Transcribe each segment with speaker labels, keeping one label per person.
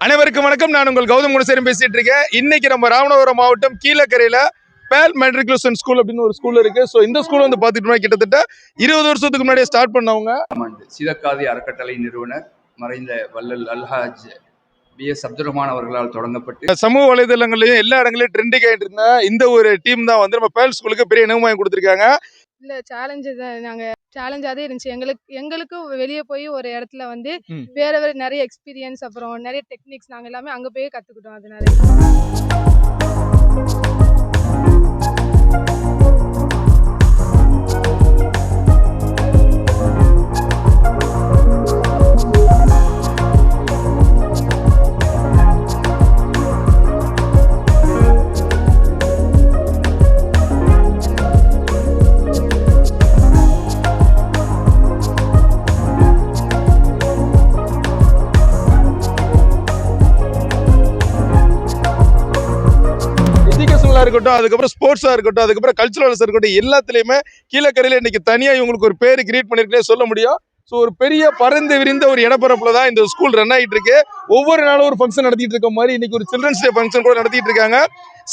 Speaker 1: அனைவருக்கும் வணக்கம். நான் உங்கள் கௌதம் குணசேரம் பேசிட்டு இருக்கேன். இன்னைக்கு நம்ம ராமநாதபுரம் மாவட்டம் கீழக்கரையில பேல் மெட்ரிகுலேஷன் ஸ்கூல் அப்படின்னு ஒரு ஸ்கூல் இருக்கு. ஸோ இந்த ஸ்கூல் வந்து பார்த்துட்டோம்னா கிட்டத்தட்ட இருபது வருஷத்துக்கு முன்னாடியே ஸ்டார்ட் பண்ணவங்க.
Speaker 2: சிதக்காதி அறக்கட்டளை நிறுவனர் மறைந்த வள்ளல் அல்ஹாஜ் பி. எஸ். அப்துல் அவர்களால் தொடங்கப்பட்டு
Speaker 1: சமூக வலைதளங்களையும் எல்லா இடங்களையும் ட்ரெண்டிங் ஆகிட்டு இருந்த இந்த ஒரு டீம் தான் வந்து நம்ம பேல் ஸ்கூலுக்கு பெரிய வாங்கி கொடுத்துருக்காங்க.
Speaker 3: இல்ல சேலஞ்சு தான் நாங்க சேலஞ்சாதே இருந்துச்சு எங்களுக்கு எங்களுக்கும் வெளியே போய் ஒரு இடத்துல வந்து. வேற வேற நிறைய எக்ஸ்பீரியன்ஸ் அப்புறம் நிறைய டெக்னிக்ஸ் நாங்க எல்லாமே அங்க போய் கத்துக்கிட்டோம் அது நிறைய
Speaker 1: இருக்கட்டும் அதுக்கப்புறம் ஸ்போர்ட்ஸாக இருக்கட்டும் அதுக்கப்புறம் கல்ச்சுரல்ஸ் இருக்கட்டும் எல்லாத்துலேயுமே கீழக்கரையில் இன்னைக்கு தனியாக இவங்களுக்கு ஒரு பேர் கிரியேட் பண்ணியிருக்கேன் சொல்ல முடியும். ஸோ ஒரு பெரிய பறந்து விரிந்த ஒரு இடப்பரப்புல தான் இந்த ஸ்கூல் ரன் ஆகிட்டு இருக்கு. ஒவ்வொரு நாளும் ஒரு ஃபங்க்ஷன் நடத்திட்டு இருக்க மாதிரி இன்னைக்கு ஒரு சில்ட்ரன்ஸ் டே ஃபங்க்ஷன் கூட நடத்திட்டு இருக்காங்க.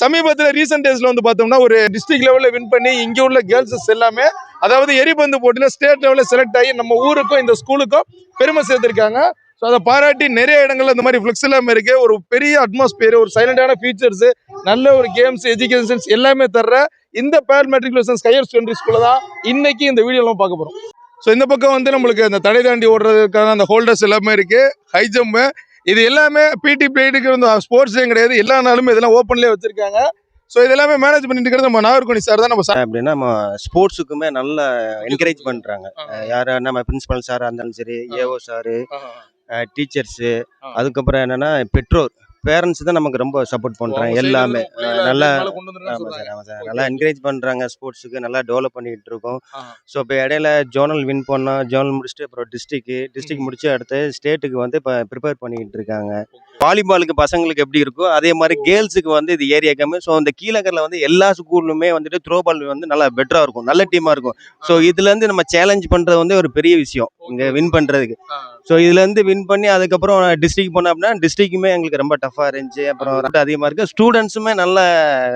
Speaker 1: சமீபத்தில் ரீசெண்ட் டேஸ்ல வந்து பார்த்தோம்னா ஒரு டிஸ்ட்ரிக்ட் லெவலில் வின் பண்ணி இங்கே உள்ள கேர்ள்ஸஸ் எல்லாமே அதாவது எரிபந்து போட்டியில் ஸ்டேட் லெவலில் செலக்ட் ஆகி நம்ம ஊருக்கும் இந்த ஸ்கூலுக்கும் பெருமை சேர்த்துருக்காங்க. ஸோ அதை பாராட்டி நிறைய இடங்கள்ல இந்த மாதிரி ஃப்ளெக்ஸ் எல்லாமே இருக்கு ஒரு பெரிய அட்மாஸ்பியர் ஒரு சைலண்டான ஃபீச்சர்ஸ் நல்ல ஒரு கேம்ஸ் எஜுகேஷன்ஸ் எல்லாமே தர்ற இந்த பேர் மெட்ரிகுலேஷன் ஹையர் செகண்டரி ஸ்கூலில் தான் இன்னைக்கு இந்த வீடியோலாம் பார்க்க போகிறோம் ஸோ இந்த பக்கம் வந்து நம்மளுக்கு அந்த தடை தாண்டி ஓடுறதுக்கான அந்த ஹோல்டர்ஸ் எல்லாமே இருக்கு. ஹை ஜம்ப் இது எல்லாமே பிடி பிளேட்டுக்கு வந்து ஸ்போர்ட்ஸே கிடையாது. எல்லா நாளுமே இதெல்லாம் ஓப்பன்லேயே வச்சிருக்காங்க. ஸோ இது எல்லாமே மேனேஜ் பண்ணிட்டு இருக்கிறது நம்ம நாகர்கோணி சார் தான் நம்ம
Speaker 4: அப்படின்னா நம்ம ஸ்போர்ட்ஸுக்குமே நல்ல என்கரேஜ் பண்ணுறாங்க யார் நம்ம பிரின்சிபல் சாராக இருந்தாலும் சரி ஏஓ சாரு டீச்சர்ஸு. அதுக்கப்புறம் என்னன்னா பெற்றோர் பேரண்ட்ஸ் தான் நமக்கு ரொம்ப சப்போர்ட் பண்ணுறாங்க எல்லாமே. நல்லா ஆமாம் சார் ஆமாம் சார். நல்லா என்கரேஜ் பண்ணுறாங்க ஸ்போர்ட்ஸுக்கு நல்லா டெவலப் பண்ணிக்கிட்டு இருக்கோம். ஸோ இப்போ இடையில ஜோனல் வின் பண்ணோம் ஜோனல் முடிச்சுட்டு அப்புறம் டிஸ்ட்ரிக்கு டிஸ்ட்ரிக் முடிச்சு அடுத்து ஸ்டேட்டுக்கு வந்து இப்போ ப்ரிப்பேர் பண்ணிக்கிட்டு இருக்காங்க. வாலிபாலுக்கு பசங்களுக்கு எப்படி இருக்கோ அதே மாதிரி கேர்ள்ஸுக்கு வந்து இது ஏரியா கம்மி ஸோ இந்த கீழக்கரில் வந்து எல்லா ஸ்கூல்லுமே வந்துட்டு த்ரோ பால் வந்து நல்லா பெட்டராக இருக்கும் நல்ல டீமாக இருக்கும். ஸோ இதுலேருந்து நம்ம சேலஞ்ச் பண்ணுறது வந்து ஒரு பெரிய விஷயம் இங்கே வின் பண்ணுறதுக்கு ஸோ இதுலேருந்து வின் பண்ணி அதுக்கப்புறம் டிஸ்ட்ரிக் போனோம் அப்படின்னா டிஸ்ட்ரிக்குமே எங்களுக்கு ரொம்ப டஃப்பாக இருந்துச்சு. அப்புறம் அதிகமாக இருக்குது ஸ்டூடெண்ட்ஸுமே நல்ல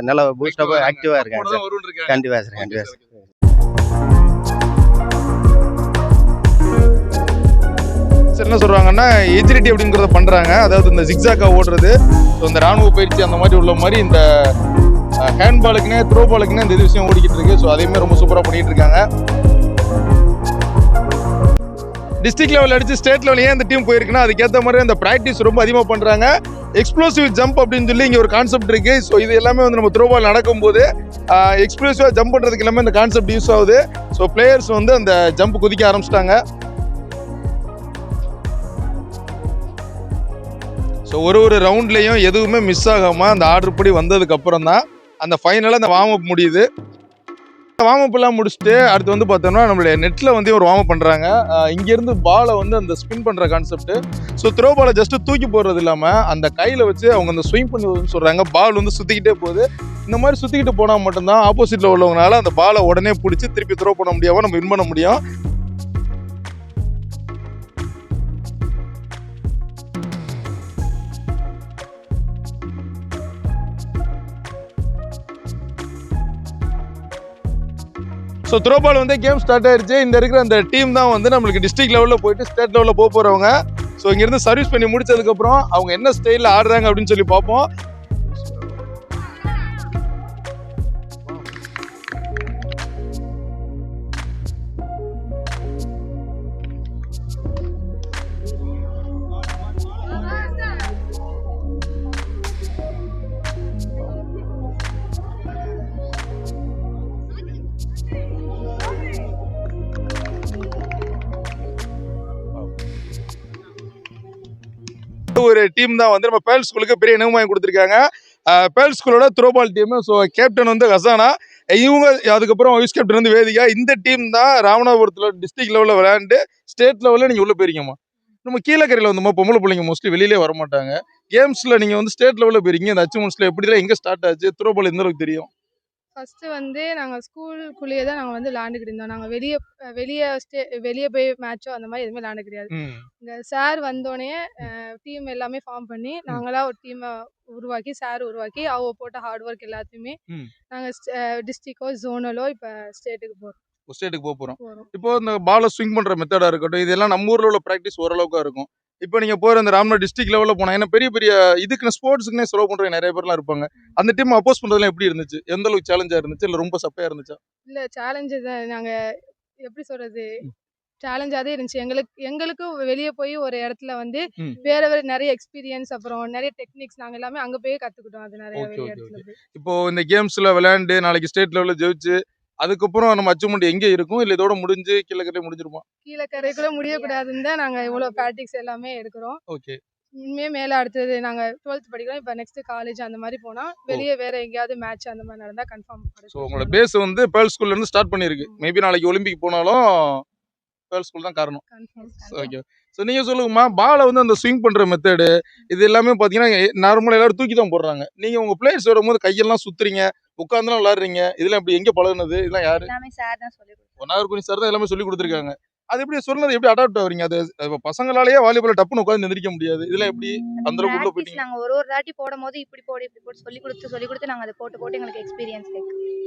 Speaker 4: நல்ல பூஸ்டப்பாக ஆக்டிவாக இருக்காங்க. சார் கண்டிப்பாக சார் கண்டிப்பாக சார்
Speaker 1: என்ன சொல்கிறாங்கன்னா எஜிலிட்டி அப்படிங்கிறத பண்றாங்க. அதாவது இந்த ஜிக்ஸாக்கா ஓடுறது. ஸோ இந்த ராணுவ பயிற்சி அந்த மாதிரி உள்ள மாதிரி இந்த ஹேண்ட் பாலுக்குனே த்ரோ பாலுக்குனே இந்த இது விஷயம் ஓடிக்கிட்டு இருக்கு. ஸோ அதையுமே ரொம்ப சூப்பராக பண்ணிகிட்டு இருக்காங்க. டிஸ்ட்ரிக்ட் லெவல் அடிச்சு ஸ்டேட் லெவல் ஏன் இந்த டீம் போயிருக்குன்னா அதுக்கேற்ற மாதிரி அந்த ப்ராக்டிஸ் ரொம்ப அதிகமாக பண்ணுறாங்க எக்ஸ்ப்ளோசிவ் ஜம்ப் அப்படின்னு சொல்லி இங்கே ஒரு கான்செப்ட் இருக்கு. ஸோ இது எல்லாமே வந்து நம்ம த்ரோபால் நடக்கும்போது எக்ஸ்ப்ளோசிவாக ஜம்ப் பண்ணுறதுக்கு எல்லாமே இந்த கான்செப்ட் யூஸ் ஆகுது. ஸோ பிளேயர்ஸ் வந்து அந்த ஜம்ப் குதிக்க ஆரம்பிச்சிட்டாங்க. ஸோ ஒரு ஒரு ரவுண்ட்லேயும் எதுவுமே மிஸ் ஆகாமல் அந்த ஆர்டர் படி வந்ததுக்கப்புறம் தான் அந்த ஃபைனலாக அந்த வார்ம் அப் முடியுது. வார்ம் அப்லாம் முடிச்சுட்டு அடுத்து வந்து பார்த்தோம்னா நம்மளுடைய நெட்டில் வந்து ஒரு வார்ம் அப் பண்ணுறாங்க இங்கேருந்து பாலை வந்து அந்த ஸ்பின் பண்ணுற கான்செப்ட் ஸோ த்ரோ பாலை ஜஸ்ட்டு தூக்கி போடுறது இல்லாமல் அந்த கையில் வச்சு அவங்க அந்த ஸ்விங் பண்ணுவதுன்னு சொல்கிறாங்க பால் வந்து சுற்றிக்கிட்டே போகுது. இந்த மாதிரி சுற்றிக்கிட்டு போனால் மட்டும்தான் ஆப்போசிட்டில் உள்ளவங்களால அந்த பாலை உடனே பிடிச்சி திருப்பி த்ரோ பண்ண முடியாமல் நம்ம வின் பண்ண முடியும். ஸோ த்ரோ பால் வந்து கேம் ஸ்டார்ட் ஆயிடுச்சு இந்த இருக்கிற அந்த டீம் தான் வந்து நம்மளுக்கு டிஸ்ட்ரிக்ட் லெவலில் போயிட்டு ஸ்டேட் லெவலில் போக போகிறவங்க ஸோ இங்கேருந்து சர்வீஸ் பண்ணி முடிச்சதுக்கப்புறம் அவங்க என்ன ஸ்டைலில் ஆடுறாங்க அப்படின்னு சொல்லி பார்ப்போம். ஒரு டீம் தான். வந்து நம்ம பேல் ஸ்கூலுக்கு பெரிய நினைவு வாங்கி கொடுத்துருக்காங்க. பேல் ஸ்கூலோட throw ball team so captain வந்து ஹசானா இவங்க அதுக்கப்புறம் வைஸ் கேப்டன் வந்து வேதிகா. இந்த டீம் தான் ராமநாதபுரத்தில் டிஸ்ட்ரிக்ட் லெவலில் விளையாண்டு ஸ்டேட் லெவலில் நீங்கள் உள்ளே போயிருக்கீங்கம்மா. நம்ம கீழக்கரையில் வந்து பொம்பளை பிள்ளைங்க மோஸ்ட்லி வெளியிலே வர மாட்டாங்க கேம்ஸில் நீங்கள் வந்து ஸ்டேட் லெவலில் போயிருக்கீங்க. இந்த அச்சீவ்மெண்ட்ஸில் எப்படி எங்கே ஸ்டார்ட் ஆச்சு? த்ரோ பால் எந்த அளவுக்கு தெரியும்?
Speaker 3: ஃபஸ்ட்டு வந்து நாங்கள் ஸ்கூலுக்குள்ளேயே தான் நாங்கள் வந்து விளாண்டுக்கிட்டு இருந்தோம் நாங்கள் வெளியே வெளியே ஸ்டே வெளியே போய் மேட்ச்சோ அந்த மாதிரி எதுவுமே விளாண்டு கிடையாது. இங்கே சார் வந்தோடனே டீம் எல்லாமே ஃபார்ம் பண்ணி நாங்களாம் ஒரு டீமை உருவாக்கி சார் உருவாக்கி அவங்க போட்ட ஹார்ட் ஒர்க் எல்லாத்தையுமே. நாங்கள் டிஸ்ட்ரிக்கோ ஜோனலோ இப்போ ஸ்டேட்டுக்கு போகிறோம்
Speaker 1: ஸ்டேட்டுக்கு போக
Speaker 3: போகிறோம்
Speaker 1: இப்போ இந்த பாலை ஸ்விங் பண்ற மெத்தடா இருக்கட்டும் இதெல்லாம் நம்ம ஊர்ல உள்ள ப்ராக்டிஸ் ஓரளவுக்கு இருக்கும். இப்போ நீங்க போற இந்த ராம்நாத் டிஸ்ட்ரிக்ட் லெவல்ல போனா ஏன்னா பெரிய பெரிய இதுக்கு ஸ்போர்ட்ஸ்க்குனே செலவு பண்றவங்க நிறைய பேர்லாம் இருப்பாங்க. அந்த டீம் அப்போஸ் பண்றதுலாம் எப்படி இருந்துச்சு? எந்த அளவுக்கு சேலஞ்சா இருந்துச்சு? இல்ல ரொம்ப சப்பையா இருந்துச்சா?
Speaker 3: இல்லை சேலஞ்சு தான். நாங்கள் எப்படி சொல்கிறது சேலஞ்சாகவே இருந்துச்சு. எங்களுக்கு எங்களுக்கும் வெளியே போய் ஒரு இடத்துல வந்து. வேற வேற நிறைய எக்ஸ்பீரியன்ஸ் அப்புறம் நிறைய டெக்னிக்ஸ் நாங்கள் எல்லாமே அங்கே போய் கற்றுக்கிட்டோம் அது நிறைய
Speaker 1: இப்போ இந்த கேம்ஸ்ல விளையாண்டு நாளைக்கு ஸ்டேட் லெவல்ல ஜெயிச்சு அதுக்கப்புறம் நம்ம அச்சீவ்மெண்ட் எங்க இருக்கும்? இல்ல இதோட முடிஞ்சு கீழே கட்டே முடிஞ்சிருமா?
Speaker 3: கீழே கரைக்குள்ள முடியக்கூடாதுன்னு தான் நாங்கள் இவ்வளோ ப்ராக்டிக்ஸ் எல்லாமே எடுக்கிறோம்.
Speaker 1: ஓகே.
Speaker 3: இனிமே மேலே அடுத்தது நாங்கள் டுவெல்த் படிக்கிறோம். இப்போ நெக்ஸ்ட் காலேஜ் அந்த மாதிரி போனால் வெளியே வேற எங்கேயாவது மேட்ச் அந்த மாதிரி நடந்தால் கன்ஃபார்ம்
Speaker 1: ஸோ உங்களோட பேஸ் வந்து பேர்ல் ஸ்கூல்ல இருந்து ஸ்டார்ட் பண்ணிருக்கு மேபி நாளைக்கு ஒலிம்பிக் போனாலும் பேர்ல் ஸ்கூல் தான் காரணம். ஓகே ஸோ நீங்கள் சொல்லுங்கம்மா பாலை வந்து அந்த ஸ்விங் பண்ணுற மெத்தடு இது எல்லாமே பார்த்தீங்கன்னா நார்மலாக எல்லாரும் தூக்கி தான் போடுறாங்க. நீங்கள் உங்கள் பிளேயர்ஸ் வரும்போது கையெல்லாம் சுத்துறீங்க. உட்காந்துலாம் விளாடுறீங்க இதெல்லாம் எப்படி எங்கே பழகுனது? இதெல்லாம் யாரு?
Speaker 5: எல்லாமே சார் தான்
Speaker 1: எல்லாமே சொல்லி கொடுத்துருக்காங்க. அது எப்படி சொன்னது? எப்படி அடாப்ட் ஆகுறீங்க? அது பசங்களாலேயே வாலிபால் டப்புன்னு உட்காந்து எந்திரிக்க முடியாது. இதெல்லாம் எப்படி அந்த அளவுக்கு போயிட்டீங்க?
Speaker 5: நாங்க ஒரு ஒரு தாட்டி போடும் போது இப்படி போடு இப்படி போட்டு சொல்லி கொடுத்து சொல்லி கொடுத்து நாங்க அதை போட்டு போட்டு எங்களுக்கு எக்ஸ்பீரியன்ஸ்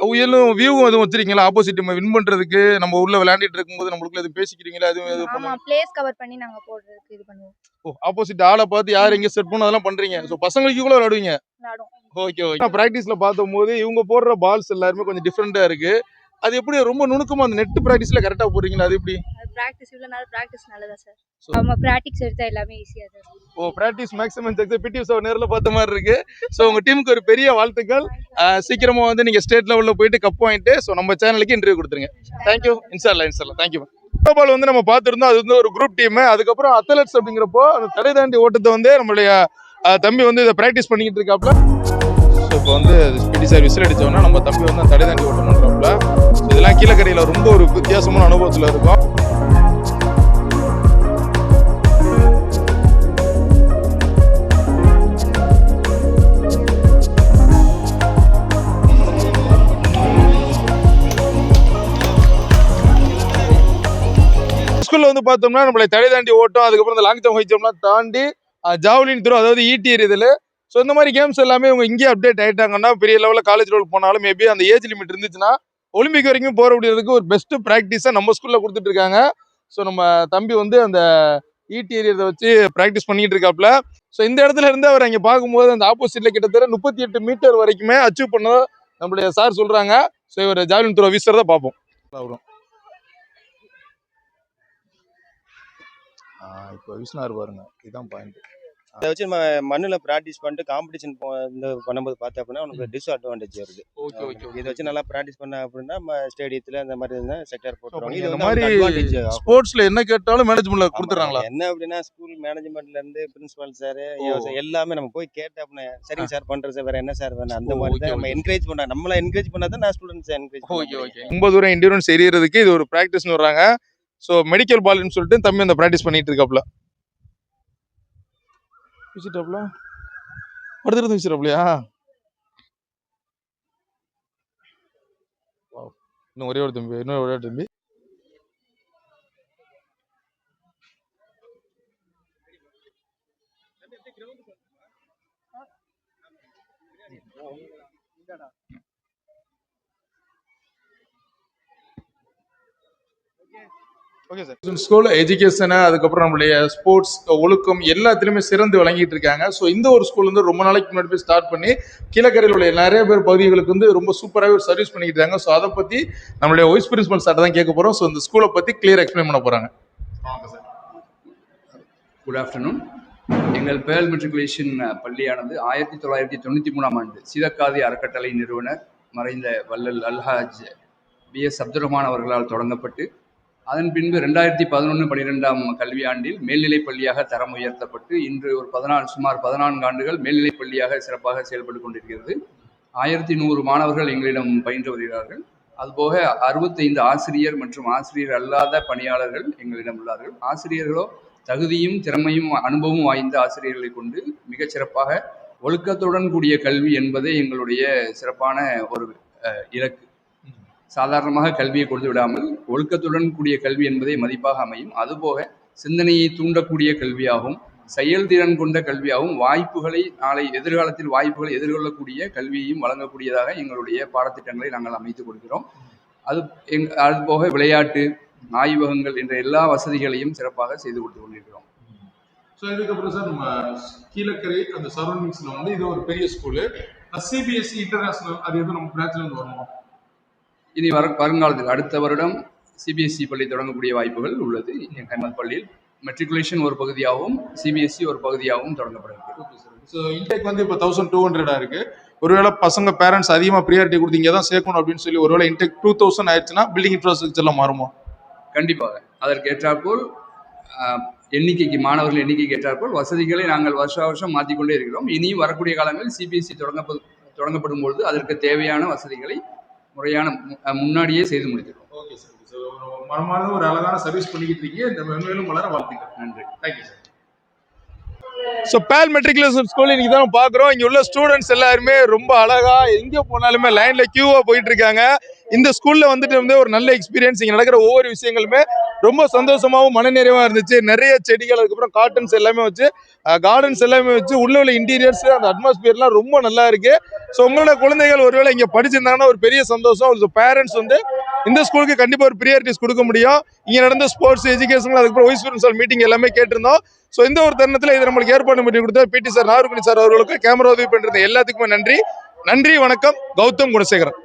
Speaker 1: உயலும் வியூவும் எதுவும் வச்சிருக்கீங்களா? ஆப்போசிட் நம்ம வின் பண்றதுக்கு? நம்ம உள்ள விளையாண்டுட்டு இருக்கும்போது நம்மளுக்குள்ள எதுவும் பேசிக்கிறீங்களா? எதுவும் எதுவும்
Speaker 5: ஆமா பிளேஸ் கவர் பண்ணி நாங்க போடுறதுக்கு இது பண்ணுவோம்.
Speaker 1: ஓ ஆப்போசிட் ஆளை பார்த்து யார் எங்க செட் பண்ணணும் அதெல்லாம் பண்றீங்க. ஸோ பசங்களுக்கு கூட விளையாடுவீங்க?
Speaker 5: விளையாடும்
Speaker 1: ஓகே ஓகே. ப்ராக்டிஸ்ல பார்த்தம்போது இவங்க போடுற பால்ஸ் எல்லாருமே கொஞ்சம் டிஃப்ரெண்டா இருக்கு. அது எப்படி ரொம்ப நுணுக்கமா அந்த நெட் ப்ராக்டிஸ்ல கரெக்டா போடுறீங்களா? அது எப்படி?
Speaker 5: ப்ராக்டிஸ் இவ்வளோ நாள் ப்ராக்டிஸ் நல்லதா சார் ஆமா ப்ராக்டிஸ் எடுத்தா எல்லாமே ஈஸியா தான்
Speaker 1: ஓ practice maximum success PT sir நேரில் பார்த்த மாதிரி இருக்கு. ஸோ உங்க டீமுக்கு ஒரு பெரிய வாழ்த்துக்கள். சீக்கிரமா வந்து நீங்க ஸ்டேட் லெவல்ல போயிட்டு கப் வாங்கிட்டு ஸோ நம்ம சேனலுக்கு இன்டர்வியூ கொடுத்துருங்க. தேங்க்யூ இன்ஷால்லா இன்ஷால்லா தேங்க்யூ ஃபுட்பால் வந்து நம்ம பார்த்துருந்தோம். அது வந்து ஒரு குரூப் டீம் அதுக்கப்புறம் அத்லெட்ஸ் அப்படிங்கிறப்போ அந்த தடை தாண்டி ஓட்டத்தை வந்து நம்மளுடைய தம்பி வந்து இதை ப்ராக்டிஸ் பண்ணிக்கிட்டு இருக்காப்ல. ஸோ இப்போ வந்து ஸ்பீடி சார் விசில் அடிச்சோன்னா நம்ம தம்பி வந்து தடை தாண்டி ஓட்டம் பண்ணுறாப்புல ஸோ இதெல்லாம் கீழக்கரையில் ரொம்ப ஒரு வித்தியாசமான அனுபவத்தில் இருக்கும். ஸ்கூலில் வந்து பார்த்தோம்னா நம்மளை தடை தாண்டி ஓட்டம். அதுக்கப்புறம் இந்த லாங் ஜம்ப் ஹை ஜம்ப்லாம் தாண்டி ஜாவ்லின் த்ரோ அதாவது ஈட்டி எறிதல் ஸோ இந்த மாதிரி கேம்ஸ் எல்லாமே இவங்க இங்கேயே அப்டேட் ஆகிட்டாங்கன்னா பெரிய லெவலில் காலேஜ் லெவலுக்கு போனாலும் மேபி அந்த ஏஜ் லிமிட் இருந்துச்சுன்னா ஒலிம்பிக் வரைக்கும் போக முடியறதுக்கு ஒரு பெஸ்ட் ப்ராக்டிஸாக நம்ம ஸ்கூலில் கொடுத்துட்ருக்காங்க ஸோ நம்ம தம்பி வந்து அந்த ஈட்டி எறியதை வச்சு ப்ராக்டிஸ் பண்ணிட்டு இருக்காப்ல ஸோ இந்த இடத்துல இருந்து அவர் அங்கே பார்க்கும்போது அந்த ஆப்போசிட்டில் கிட்டத்தட்ட முப்பத்தி எட்டு மீட்டர் வரைக்குமே அச்சீவ் பண்ண நம்மளுடைய சார் சொல்றாங்க. ஸோ இவர் ஜாவ்லின் த்ரோ வீசுறதை பார்ப்போம். அவரும். இப்போ வீசினாரு பாருங்க. இதுதான் பாயிண்ட்
Speaker 4: அதை வச்சு நம்ம மண்ணில் ப்ராக்டிஸ் பண்ணிட்டு காம்படிஷன் இந்த பண்ணும்போது பார்த்தா அப்படின்னா உனக்கு டிஸ்அட்வான்டேஜ் வருது.
Speaker 1: ஓகே ஓகே
Speaker 4: இதை வச்சு நல்லா ப்ராக்டிஸ் பண்ண அப்படின்னா நம்ம ஸ்டேடியத்தில் அந்த மாதிரி இருந்தால் செக்டர் போட்டுருவாங்க. இது
Speaker 1: மாதிரி ஸ்போர்ட்ஸ்ல என்ன கேட்டாலும் மேனேஜ்மெண்ட்ல கொடுத்துறாங்களா?
Speaker 4: என்ன அப்படின்னா ஸ்கூல் மேனேஜ்மெண்ட்ல இருந்து பிரின்சிபால் சார். எல்லாமே நம்ம போய் கேட்ட அப்படின்னா சரிங்க சார் பண்றது சார் வேற என்ன சார் வேணும்? அந்த மாதிரி தான் நம்ம. என்கரேஜ் பண்ண நம்மள என்கரேஜ் பண்ணா தான் நான் ஸ்டூடெண்ட்ஸ் என்கரேஜ்
Speaker 1: ஓகே ஓகே. ரொம்ப தூரம் என்டியூரன்ஸ் எரியறதுக்கு இது ஒரு ப்ராக்டிஸ்னு வர்றாங்க. ஸோ மெடிக்கல் பால்னு சொல்லிட்டு தம்பி அந்த ப்ராக்டிஸ் பண்ணிட்டு இருக்காப்ல வச்சுட்டாப்ல அடுத்தடுத்து வச்சுட்டாப்லையா இன்னும் ஒரே ஒரு தம்பி இன்னொரு ஒரே ஒரு தம்பி ஓகே சார் ஸ்கூல் எஜுகேஷனு அதுக்கப்புறம் நம்மளுடைய ஸ்போர்ட்ஸ் ஒழுக்கம் எல்லாத்துலேயுமே சிறந்து விளங்கிட்டு இருக்காங்க. ஸோ இந்த ஒரு ஸ்கூல் வந்து ரொம்ப நாளைக்கு முன்னாடி போய் ஸ்டார்ட் பண்ணி கீழக்கரையில் உள்ள நிறைய பேர் பகுதிகளுக்கு வந்து ரொம்ப சூப்பராகவே ஒரு சர்வீஸ் பண்ணிட்டு இருக்காங்க. ஸோ அதை பற்றி நம்மளுடைய வைஸ் பிரின்சிபல் சார்ட்ட தான் கேட்க போகிறோம் ஸோ இந்த ஸ்கூலை பற்றி கிளியர் எக்ஸ்பிளைன் பண்ண போகிறாங்க
Speaker 2: குட் ஆஃப்டர்நூன் எங்கள் பேல் மெட்ரிகுலேஷன் பள்ளியானது ஆயிரத்தி தொள்ளாயிரத்தி தொண்ணூற்றி மூணாம் ஆண்டு சீதக்காதி அறக்கட்டளை நிறுவனர் மறைந்த வள்ளல் அல்ஹாஜ் பி எஸ் அப்துல் ரஹ்மான் அவர்களால் தொடங்கப்பட்டு அதன் பின்பு ரெண்டாயிரத்தி பதினொன்று பன்னிரெண்டாம் கல்வியாண்டில் மேல்நிலைப் பள்ளியாக தரம் உயர்த்தப்பட்டு இன்று ஒரு பதினாலு சுமார் பதினான்கு ஆண்டுகள் மேல்நிலைப் பள்ளியாக சிறப்பாக செயல்பட்டு கொண்டிருக்கிறது. ஆயிரத்தி நூறு மாணவர்கள் எங்களிடம் பயின்று வருகிறார்கள். அதுபோக அறுபத்தைந்து ஆசிரியர் மற்றும் ஆசிரியர் அல்லாத பணியாளர்கள் எங்களிடம் உள்ளார்கள். ஆசிரியர்களோ தகுதியும் திறமையும் அனுபவமும் வாய்ந்த ஆசிரியர்களை கொண்டு மிகச் சிறப்பாக ஒழுக்கத்துடன் கூடிய கல்வி என்பதே எங்களுடைய சிறப்பான ஒரு இலக்கு. சாதாரணமாக கல்வியை கொடுத்து விடாமல் ஒழுக்கத்துடன் கூடிய கல்வி என்பதே மதிப்பாக அமையும். அதுபோக சிந்தனையை தூண்டக்கூடிய கல்வியாகவும் செயல்திறன் கொண்ட கல்வியாகவும் வாய்ப்புகளை நாளை எதிர்காலத்தில் வாய்ப்புகளை எதிர்கொள்ளக்கூடிய கல்வியையும் வழங்கக்கூடியதாக எங்களுடைய பாடத்திட்டங்களை நாங்கள் அமைத்துக் கொடுக்கிறோம். அது எங் அதுபோக விளையாட்டு ஆய்வகங்கள் என்ற எல்லா வசதிகளையும் சிறப்பாக செய்து கொடுத்து கொண்டிருக்கிறோம்.
Speaker 1: ஸோ இதுக்கப்புறம் சார் நம்ம கீழக்கரை அந்த சரௌண்டிங்ஸில் வந்து இது ஒரு பெரிய ஸ்கூலு சிபிஎஸ்சி இன்டர்நேஷனல் அது எதுவும் நம்ம பிரான்ச்சில் வந்து வரணும்?
Speaker 2: இனி வர வருங்காலத்தில் அடுத்த வருடம் சிபிஎஸ்இ பள்ளி தொடங்கக்கூடிய வாய்ப்புகள் உள்ளது. கமல் பள்ளியில் மெட்ரிகுலேஷன் ஒரு பகுதியாகவும் சிபிஎஸ்இ ஒரு பகுதியாகவும் தொடங்கப்படுகிறது.
Speaker 1: ஸோ இன்டேக் வந்து இப்போ தௌசண்ட் டூ ஹண்ட்ரடா இருக்கு. ஒருவேளை பசங்க பேரண்ட்ஸ் அதிகமாக ப்ரியாரிட்டி கொடுத்து இங்கே தான் சேர்க்கணும் அப்படின்னு சொல்லி ஒருவேளை இன்டேக் டூ தௌசண்ட் ஆயிடுச்சுன்னா பில்டிங் இன்ஃப்ராஸ்ட்ரக்சர்லாம் மாறுமா?
Speaker 2: கண்டிப்பாக. அதற்கு ஏற்றாற்போல் எண்ணிக்கைக்கு மாணவர்கள் எண்ணிக்கைக்கு ஏற்றாற்போல் வசதிகளை நாங்கள் வருஷ வருஷம் மாற்றிக்கொண்டே இருக்கிறோம். இனியும் வரக்கூடிய காலங்களில் சிபிஎஸ்இ தொடங்கப்படு தொடங்கப்படும் பொழுது அதற்கு தேவையான வசதிகளை முறையான முன்னாடியே செய்து முடித்திருக்கோம்
Speaker 1: ஓகே சார். மனமான ஒரு அழகான சர்வீஸ் பண்ணிக்கிட்டு இருக்கீங்க. இந்த மென்மேலும் வளர வாழ்த்துக்கள்.
Speaker 2: நன்றி.
Speaker 1: Thank you sir so Pearl matriculation school இன்னைக்கு தான் பார்க்குறோம் இங்கே உள்ள ஸ்டூடெண்ட்ஸ் எல்லாருமே ரொம்ப அழகா எங்கே போனாலுமே லைன்ல கியூவா போயிட்டு இருக்காங்க. இந்த ஸ்கூல்ல வந்துட்டு வந்து ஒரு நல்ல எக்ஸ்பீரியன்ஸ் இங்கே நடக்கிற ஒவ்வொரு விஷயங்களுமே ரொம்ப சந்தோஷமாவும் மனநிறைவா இருந்துச்சு. நிறைய செடிகள் அதுக்கப்புறம் காட்டன்ஸ் எல்லாமே வச்சு கார்டன்ஸ் எல்லாமே வச்சு உள்ள உள்ள இன்டீரியர்ஸ் அந்த அட்மாஸ்பியர்லாம் ரொம்ப நல்லா இருக்கு. ஸோ உங்களோட குழந்தைகள் ஒருவேளை இங்கே படிச்சிருந்தாங்கன்னா ஒரு பெரிய சந்தோஷம். ஒரு பேரண்ட்ஸ் வந்து இந்த ஸ்கூலுக்கு கண்டிப்பாக ஒரு ப்ரியாரிட்டிஸ் கொடுக்க முடியும். இங்கே நடந்த ஸ்போர்ட்ஸ் எஜுகேஷன் அதுக்கப்புறம் வைஸ் பிரின்சிபல் மீட்டிங் எல்லாமே கேட்டிருந்தோம். ஸோ இந்த ஒரு தருணத்தில் இது நம்மளுக்கு ஏற்பாடு பண்ணி கொடுத்த பிடி சார் நாகர்குனி சார் அவர்களுக்கு கேமரா உதவி பண்ணுறது எல்லாத்துக்குமே நன்றி. நன்றி வணக்கம். கௌதம் குணசேகரன்.